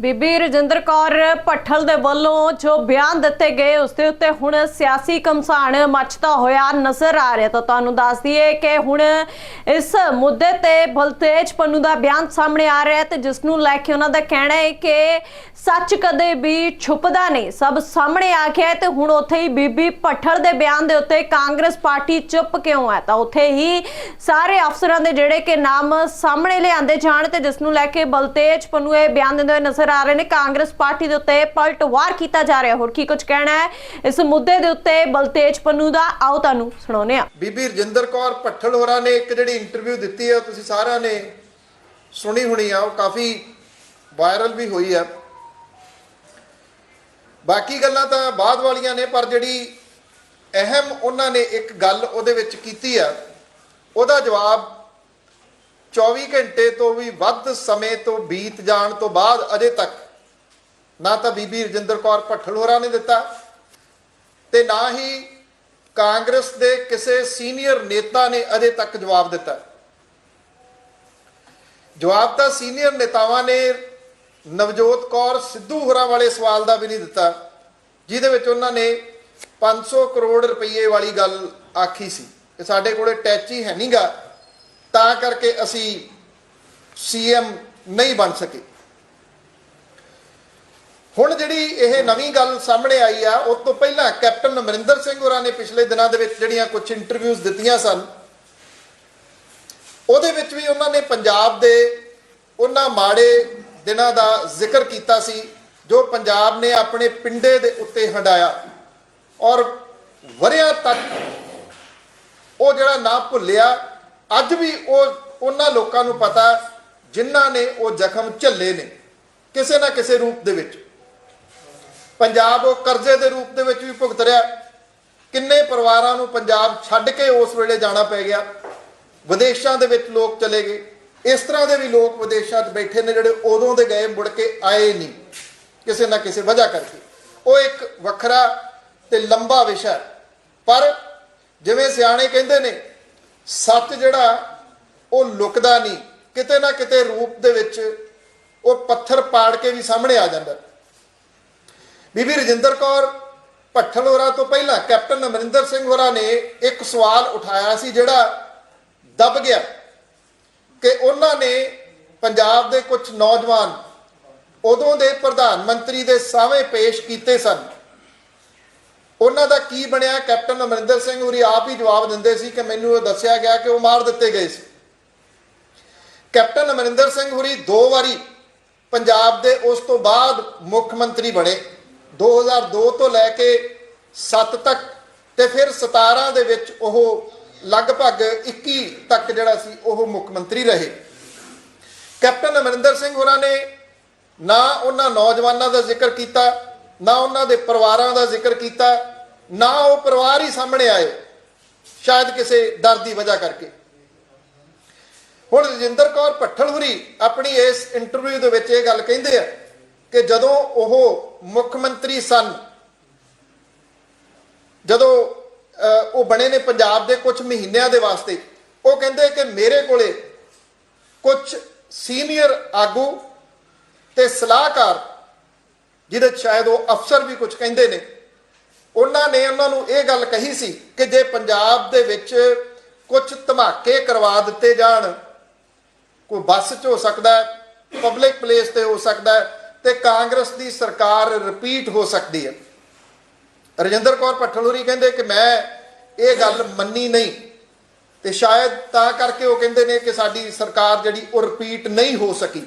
ਬੀਬੀ ਰਜਿੰਦਰ ਕੌਰ ਪੱਠਲ ਦੇ ਵੱਲੋਂ ਜੋ ਬਿਆਨ ਦਿੱਤੇ ਗਏ, ਉਸ ਦੇ ਉੱਤੇ ਹੁਣ ਸਿਆਸੀ ਕਮਸਾਨ ਮਚਦਾ ਹੋਇਆ ਨਜ਼ਰ ਆ ਰਿਹਾ। ਤਾਂ ਤੁਹਾਨੂੰ ਦੱਸ ਦਈਏ ਕਿ ਹੁਣ ਇਸ ਮੁੱਦੇ ਤੇ ਬਲਤੇਜ ਪੰਨੂ ਦਾ ਬਿਆਨ ਸਾਹਮਣੇ ਆ ਰਿਹਾ ਹੈ ਤੇ ਜਿਸ ਨੂੰ ਲੈ ਕੇ ਉਹਨਾਂ ਦਾ ਕਹਿਣਾ ਹੈ ਕਿ ਸੱਚ ਕਦੇ ਵੀ ਛੁਪਦਾ ਨਹੀਂ। ਸਭ ਸਾਹਮਣੇ ਆ ਗਿਆ ਹੈ ਤੇ ਹੁਣ ਉੱਥੇ ਹੀ ਬੀਬੀ ਪੱਠਲ ਦੇ ਬਿਆਨ ਦੇ ਉੱਤੇ ਕਾਂਗਰਸ ਪਾਰਟੀ ਚੁੱਪ ਕਿਉਂ ਹੈ? ਤਾਂ ਉੱਥੇ ਹੀ ਸਾਰੇ ਅਫਸਰਾਂ ਦੇ ਜਿਹੜੇ ਕਿ ਨਾਮ ਸਾਹਮਣੇ ਲਿਆਂਦੇ ਜਾਣ ਤੇ ਜਿਸ ਨੂੰ ਲੈ ਕੇ ਬਲਤੇਜ ਪੰਨੂ ਇਹ ਬਿਆਨ ਦਿੰਦੇ ਹੋਏ ਨਜ਼ਰ ਆ ਰਹੇ ਨੇ। ਕਾਂਗਰਸ ਪਾਰਟੀ ਦੇ ਉੱਤੇ ਪਲਟਵਾਰ ਕੀਤਾ ਜਾ ਰਿਹਾ। ਹੋਰ ਕੀ ਕੁਝ ਕਹਿਣਾ ਹੈ? ਇਸ ਮੁੱਦੇ ਦੇ ਉੱਤੇ ਬਲਤੇਜ ਪੰਨੂ ਦਾ। ਆਓ ਤੁਹਾਨੂੰ ਸੁਣਾਉਂਦੇ ਹਾਂ। ਬੀਬੀ ਰਜਿੰਦਰ ਕੌਰ ਭੱਠਲ ਹੋਰਾਂ ਨੇ ਇੱਕ ਜਿਹੜੀ ਇੰਟਰਵਿਊ ਦਿੱਤੀ ਹੈ ਤੁਸੀਂ ਸਾਰਿਆਂ ਨੇ ਸੁਣੀ ਹੋਣੀ ਆ। ਉਹ ਕਾਫੀ ਵਾਇਰਲ ਵੀ ਹੋਈ ਹੈ ਬਾਕੀ ਗੱਲਾਂ ਤਾਂ ਬਾਅਦ ਵਾਲੀਆਂ ਨੇ, ਪਰ ਜਿਹੜੀ ਅਹਿਮ ਉਹਨਾਂ ਨੇ ਇੱਕ ਗੱਲ ਉਹਦੇ ਵਿੱਚ ਕੀਤੀ ਆ, ਉਹਦਾ ਜਵਾਬ 24 ਘੰਟੇ ਤੋਂ ਵੀ ਵੱਧ ਸਮੇਂ ਤੋਂ ਬੀਤ ਜਾਣ ਤੋਂ ਬਾਅਦ ਅਜੇ ਤੱਕ ਨਾ ਤਾਂ ਬੀਬੀ ਰਜਿੰਦਰ ਕੌਰ ਭੱਠਲ ਹੋਰਾਂ ਨੇ ਦਿੱਤਾ ਤੇ ਨਾ ਹੀ ਕਾਂਗਰਸ ਦੇ ਕਿਸੇ ਸੀਨੀਅਰ ਨੇਤਾ ਨੇ ਅਜੇ ਤੱਕ ਜਵਾਬ ਦਿੱਤਾ। ਜਵਾਬ ਤਾਂ ਸੀਨੀਅਰ ਨੇਤਾਵਾਂ ਨੇ ਨਵਜੋਤ ਕੌਰ ਸਿੱਧੂ ਹੋਰਾਂ ਵਾਲੇ ਸਵਾਲ ਦਾ ਵੀ ਨਹੀਂ ਦਿੱਤਾ, ਜਿਹਦੇ ਵਿੱਚ ਉਹਨਾਂ ਨੇ 500 ਕਰੋੜ ਰੁਪਏ ਵਾਲੀ ਗੱਲ ਆਖੀ ਸੀ ਕਿ ਸਾਡੇ ਕੋਲੇ ਟੈਚੀ ਹੀ ਹੈ ਨਹੀਂਗਾ ਤਾਂ ਕਰਕੇ ਅਸੀਂ ਸੀਐਮ ਨਹੀਂ ਬਣ ਸਕੇ। ਹੁਣ ਜਿਹੜੀ ਇਹ ਨਵੀਂ ਗੱਲ ਸਾਹਮਣੇ ਆਈ ਆ ਉਸ ਤੋਂ ਪਹਿਲਾਂ ਕੈਪਟਨ ਅਮਰਿੰਦਰ ਸਿੰਘ ਹੋਰਾਂ ਨੇ ਪਿਛਲੇ ਦਿਨਾਂ ਦੇ ਵਿੱਚ ਜਿਹੜੀਆਂ ਕੁਝ ਇੰਟਰਵਿਊਜ਼ ਦਿੱਤੀਆਂ ਸਨ, ਉਹਦੇ ਵਿੱਚ ਵੀ ਉਹਨਾਂ ਨੇ ਪੰਜਾਬ ਦੇ ਉਹਨਾਂ ਮਾੜੇ ਦਿਨਾਂ ਦਾ ਜ਼ਿਕਰ ਕੀਤਾ ਸੀ, ਜੋ ਪੰਜਾਬ ਨੇ ਆਪਣੇ ਪਿੰਡੇ ਦੇ ਉੱਤੇ ਹੰਡਾਇਆ। ਔਰ ਵਰਿਆਂ ਤੱਕ ਉਹ ਜਿਹੜਾ ਨਾ ਭੁੱਲਿਆ ਅੱਜ ਵੀ ਉਹ ਉਹਨਾਂ ਲੋਕਾਂ ਨੂੰ ਪਤਾ ਜਿਨ੍ਹਾਂ ਨੇ ਉਹ ਜ਼ਖਮ ਝੱਲੇ ਨੇ, ਕਿਸੇ ਨਾ ਕਿਸੇ ਰੂਪ ਦੇ ਵਿੱਚ। ਪੰਜਾਬ ਉਹ ਕਰਜ਼ੇ ਦੇ ਰੂਪ ਦੇ ਵਿੱਚ ਵੀ ਭੁਗਤ ਰਿਹਾ ਕਿੰਨੇ ਪਰਿਵਾਰਾਂ ਨੂੰ ਪੰਜਾਬ ਛੱਡ ਕੇ ਉਸ ਵੇਲੇ ਜਾਣਾ ਪੈ ਗਿਆ। ਵਿਦੇਸ਼ਾਂ ਦੇ ਵਿੱਚ ਲੋਕ ਚਲੇ ਗਏ। ਇਸ ਤਰ੍ਹਾਂ ਦੇ ਵੀ ਲੋਕ ਵਿਦੇਸ਼ਾਂ 'ਚ ਬੈਠੇ ਨੇ ਜਿਹੜੇ ਉਦੋਂ ਦੇ ਗਏ, ਮੁੜ ਕੇ ਆਏ ਨਹੀਂ, ਕਿਸੇ ਨਾ ਕਿਸੇ ਵਜ੍ਹਾ ਕਰਕੇ। ਉਹ ਇੱਕ ਵੱਖਰਾ ਤੇ ਲੰਬਾ ਵਿਸ਼ਾ ਪਰ ਜਿਵੇਂ ਸਿਆਣੇ ਕਹਿੰਦੇ ਨੇ ਸੱਚ ਜਿਹੜਾ ਉਹ ਲੁਕਦਾ ਨਹੀਂ, ਕਿਤੇ ਨਾ ਕਿਤੇ ਰੂਪ ਦੇ ਵਿੱਚ ਉਹ ਪੱਥਰ ਪਾੜ ਕੇ ਵੀ ਸਾਹਮਣੇ ਆ ਜਾਂਦਾ। ਬੀਬੀ ਰਜਿੰਦਰ ਕੌਰ ਭੱਠਲ ਹੋਰਾਂ ਤੋਂ ਪਹਿਲਾਂ ਕੈਪਟਨ ਅਮਰਿੰਦਰ ਸਿੰਘ ਹੋਰਾਂ ਨੇ ਇੱਕ ਸਵਾਲ ਉਠਾਇਆ ਸੀ ਜਿਹੜਾ ਦਬ ਗਿਆ ਕਿ ਉਹਨਾਂ ਨੇ ਪੰਜਾਬ ਦੇ ਕੁਝ ਨੌਜਵਾਨ ਉਦੋਂ ਦੇ ਪ੍ਰਧਾਨ ਮੰਤਰੀ ਦੇ ਸਾਹਮਣੇ ਪੇਸ਼ ਕੀਤੇ ਸਨ। ਉਹਨਾਂ ਦਾ ਕੀ ਬਣਿਆ? ਕੈਪਟਨ ਅਮਰਿੰਦਰ ਸਿੰਘ ਹੋਰੀ ਆਪ ਹੀ ਜਵਾਬ ਦਿੰਦੇ ਸੀ ਕਿ ਮੈਨੂੰ ਇਹ ਦੱਸਿਆ ਗਿਆ ਕਿ ਉਹ ਮਾਰ ਦਿੱਤੇ ਗਏ ਸੀ। ਕੈਪਟਨ ਅਮਰਿੰਦਰ ਸਿੰਘ ਹੁਰੀ ਦੋ ਵਾਰੀ ਪੰਜਾਬ ਦੇ ਉਸ ਤੋਂ ਬਾਅਦ ਮੁੱਖ ਮੰਤਰੀ ਬਣੇ। 2002 ਤੋਂ ਲੈ ਕੇ 7 ਤੱਕ ਤੇ ਫਿਰ 17 ਦੇ ਵਿੱਚ ਉਹ ਲਗਭਗ 21 ਤੱਕ ਜਿਹੜਾ ਸੀ ਉਹ ਮੁੱਖ ਮੰਤਰੀ ਰਹੇ। ਕੈਪਟਨ ਅਮਰਿੰਦਰ ਸਿੰਘ ਹੋਰਾਂ ਨੇ ਨਾ ਉਹਨਾਂ ਨੌਜਵਾਨਾਂ ਦਾ ਜ਼ਿਕਰ ਕੀਤਾ ਨਾ ਉਹਨਾਂ ਦੇ ਪਰਿਵਾਰਾਂ ਦਾ ਜ਼ਿਕਰ ਕੀਤਾ, ਨਾ ਉਹ ਪਰਿਵਾਰ ਹੀ ਸਾਹਮਣੇ ਆਏ, ਸ਼ਾਇਦ ਕਿਸੇ ਡਰ ਦੀ ਵਜ੍ਹਾ ਕਰਕੇ। ਹੁਣ ਰਜਿੰਦਰ ਕੌਰ ਭੱਠਲ ਹੁਰੀ ਆਪਣੀ ਇਸ ਇੰਟਰਵਿਊ ਦੇ ਵਿੱਚ ਇਹ ਗੱਲ ਕਹਿੰਦੇ ਆ ਕਿ ਜਦੋਂ ਉਹ ਮੁੱਖ ਮੰਤਰੀ ਸਨ, ਜਦੋਂ ਉਹ ਬਣੇ ਨੇ ਪੰਜਾਬ ਦੇ ਕੁਝ ਮਹੀਨਿਆਂ ਦੇ ਵਾਸਤੇ, ਉਹ ਕਹਿੰਦੇ ਕਿ ਮੇਰੇ ਕੋਲੇ ਕੁਝ ਸੀਨੀਅਰ ਆਗੂ ਤੇ ਸਲਾਹਕਾਰ ਜਿਹਦੇ 'ਚ ਸ਼ਾਇਦ ਉਹ ਅਫਸਰ ਵੀ ਕੁਝ ਕਹਿੰਦੇ ਨੇ। ਉਹਨਾਂ ਨੇ ਉਹਨਾਂ ਨੂੰ ਇਹ ਗੱਲ ਕਹੀ ਸੀ ਕਿ ਜੇ ਪੰਜਾਬ ਦੇ ਵਿੱਚ ਕੁਝ ਧਮਾਕੇ ਕਰਵਾ ਦਿੱਤੇ ਜਾਣ, ਕੋਈ ਬੱਸ 'ਚ ਹੋ ਸਕਦਾ ਹੈ ਪਬਲਿਕ ਪਲੇਸ ਤੇ ਹੋ ਸਕਦਾ ਹੈ, ਤੇ ਕਾਂਗਰਸ ਦੀ ਸਰਕਾਰ ਰਿਪੀਟ ਹੋ ਸਕਦੀ ਹੈ। ਰਜਿੰਦਰ ਕੌਰ ਪਠਲੂਰੀ ਕਹਿੰਦੇ ਕਿ ਮੈਂ ਇਹ ਗੱਲ ਮੰਨੀ ਨਹੀਂ, ਤੇ ਸ਼ਾਇਦ ਤਾਂ ਕਰਕੇ ਉਹ ਕਹਿੰਦੇ ਨੇ ਕਿ ਸਾਡੀ ਸਰਕਾਰ ਜਿਹੜੀ ਉਹ ਰਿਪੀਟ ਨਹੀਂ ਹੋ ਸਕੀ।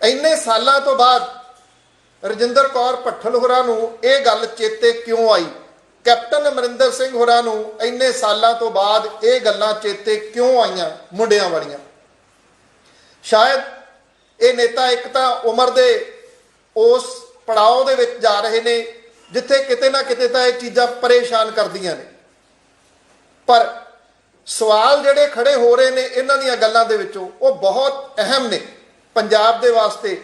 ਇੰਨੇ ਸਾਲਾਂ ਤੋਂ ਬਾਅਦ ਰਜਿੰਦਰ ਕੌਰ ਭੱਠਲ ਹੋਰਾਂ ਨੂੰ ਇਹ ਗੱਲ ਚੇਤੇ ਕਿਉਂ ਆਈ? ਕੈਪਟਨ ਅਮਰਿੰਦਰ ਸਿੰਘ ਹੋਰਾਂ ਨੂੰ ਇੰਨੇ ਸਾਲਾਂ ਤੋਂ ਬਾਅਦ ਇਹ ਗੱਲਾਂ ਚੇਤੇ ਕਿਉਂ ਆਈਆਂ ਮੁੰਡਿਆਂ ਵਾਲੀਆਂ? ਸ਼ਾਇਦ ਇਹ ਨੇਤਾ ਇੱਕ ਤਾਂ ਉਮਰ ਦੇ ਉਸ ਪੜਾਅ ਦੇ ਵਿੱਚ ਜਾ ਰਹੇ ਨੇ, ਜਿੱਥੇ ਕਿਤੇ ਨਾ ਕਿਤੇ ਤਾਂ ਇਹ ਚੀਜ਼ਾਂ ਪਰੇਸ਼ਾਨ ਕਰਦੀਆਂ ਨੇ। ਪਰ ਸਵਾਲ ਜਿਹੜੇ ਖੜੇ ਹੋ ਰਹੇ ਨੇ ਇਹਨਾਂ ਦੀਆਂ ਗੱਲਾਂ ਦੇ ਵਿੱਚੋਂ ਉਹ ਬਹੁਤ ਅਹਿਮ ਨੇ, ਪੰਜਾਬ ਦੇ ਵਾਸਤੇ,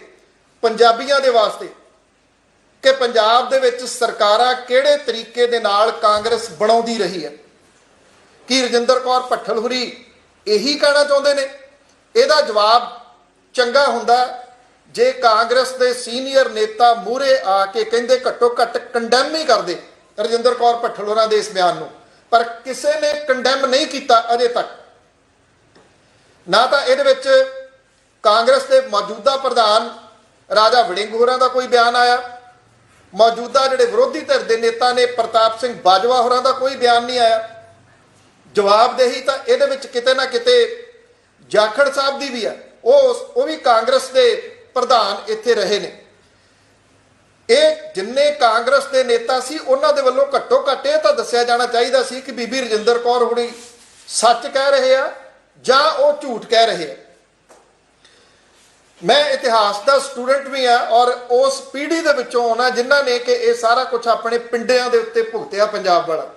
ਪੰਜਾਬੀਆਂ ਦੇ ਵਾਸਤੇ। ਕਿ ਪੰਜਾਬ ਦੇ ਵਿੱਚ ਸਰਕਾਰਾਂ ਕਿਹੜੇ ਤਰੀਕੇ ਦੇ ਨਾਲ ਕਾਂਗਰਸ ਬਣਾਉਂਦੀ ਰਹੀ ਹੈ? ਕੀ ਰਜਿੰਦਰ ਕੌਰ ਭੱਠਲ ਹੁਰੀ ਇਹੀ ਕਹਿਣਾ ਚਾਹੁੰਦੇ ਨੇ? ਇਹਦਾ ਜਵਾਬ ਚੰਗਾ ਹੁੰਦਾ ਜੇ ਕਾਂਗਰਸ ਦੇ ਸੀਨੀਅਰ ਨੇਤਾ ਮੂਰੇ ਆ ਕੇ ਕਹਿੰਦੇ ਘੱਟੋ ਘੱਟ ਕੰਡੈਮ ਹੀ ਕਰਦੇ ਰਜਿੰਦਰ ਕੌਰ ਭੱਠਲ ਹੋਰਾਂ ਦੇ ਇਸ ਬਿਆਨ ਨੂੰ, ਪਰ ਕਿਸੇ ਨੇ ਕੰਡੈਮ ਨਹੀਂ ਕੀਤਾ ਅਜੇ ਤੱਕ। ਨਾ ਤਾਂ ਇਹਦੇ ਵਿੱਚ ਕਾਂਗਰਸ ਦੇ ਮੌਜੂਦਾ ਪ੍ਰਧਾਨ ਰਾਜਾ ਵੜਿੰਗ ਹੋਰਾਂ ਦਾ ਕੋਈ ਬਿਆਨ ਆਇਆ। ਮੌਜੂਦਾ ਜਿਹੜੇ ਵਿਰੋਧੀ ਧਿਰ ਦੇ ਨੇਤਾ ਨੇ ਪ੍ਰਤਾਪ ਸਿੰਘ ਬਾਜਵਾ ਹੋਰਾਂ ਦਾ ਕੋਈ ਬਿਆਨ ਨਹੀਂ ਆਇਆ। ਜਵਾਬਦੇਹੀ ਤਾਂ ਇਹਦੇ ਵਿੱਚ ਕਿਤੇ ਨਾ ਕਿਤੇ ਜਾਖੜ ਸਾਹਿਬ ਦੀ ਵੀ ਹੈ। ਉਹ ਉਹ ਵੀ ਕਾਂਗਰਸ ਦੇ ਪ੍ਰਧਾਨ ਇੱਥੇ ਰਹੇ ਨੇ। ਇਹ ਜਿੰਨੇ ਕਾਂਗਰਸ ਦੇ ਨੇਤਾ ਸੀ, ਉਹਨਾਂ ਦੇ ਵੱਲੋਂ ਘੱਟੋ ਘੱਟ ਇਹ ਤਾਂ ਦੱਸਿਆ ਜਾਣਾ ਚਾਹੀਦਾ ਸੀ ਕਿ ਬੀਬੀ ਰਜਿੰਦਰ ਕੌਰ ਹੁਣੀ ਸੱਚ ਕਹਿ ਰਹੇ ਆ ਜਾਂ ਉਹ ਝੂਠ ਕਹਿ ਰਹੇ ਆ। ਮੈਂ ਇਤਿਹਾਸ ਦਾ ਸਟੂਡੈਂਟ ਵੀ ਆ ਔਰ ਉਸ ਪੀੜ੍ਹੀ ਦੇ ਵਿੱਚੋਂ ਆਉਣਾ ਜਿਨ੍ਹਾਂ ਨੇ ਕਿ ਇਹ ਸਾਰਾ ਕੁਝ ਆਪਣੇ ਪਿੰਡਿਆਂ ਦੇ ਉੱਤੇ ਭੁਗਤਿਆ ਪੰਜਾਬ ਵਾਲਾ।